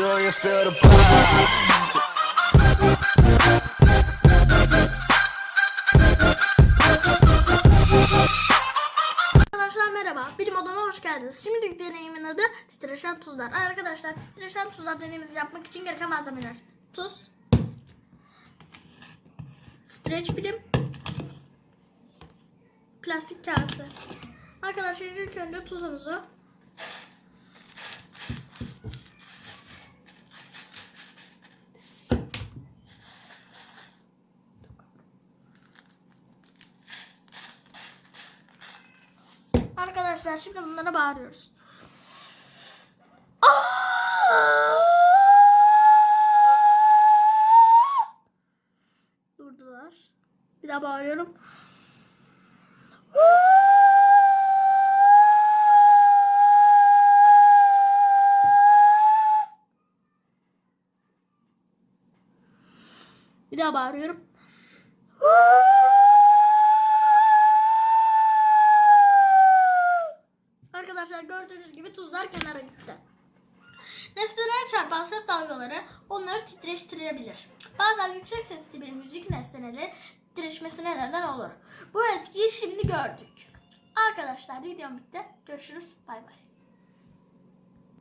Feel the vibe? Arkadaşlar merhaba. Bilim odama hoş geldiniz. Şimdilik deneyimin adı titreşen tuzlar. Arkadaşlar titreşen tuzlar deneyimizi yapmak için gereken malzemeler. Tuz. Streç film. Plastik kağısı. Arkadaşlar ilk önce tuzumuzu Arkadaşlar şimdi bunlara bağırıyoruz. Durdular. Bir daha bağırıyorum. Bir daha bağırıyorum. Arkadaşlar gördüğünüz gibi tuzlar kenara gitti. Nesneler çarpan ses dalgaları onları titreştirebilir. Bazen yüksek sesli bir müzik nesneleri titreşmesine neden olur. Bu etkiyi şimdi gördük. Arkadaşlar videom bitti. Görüşürüz. Bay bay.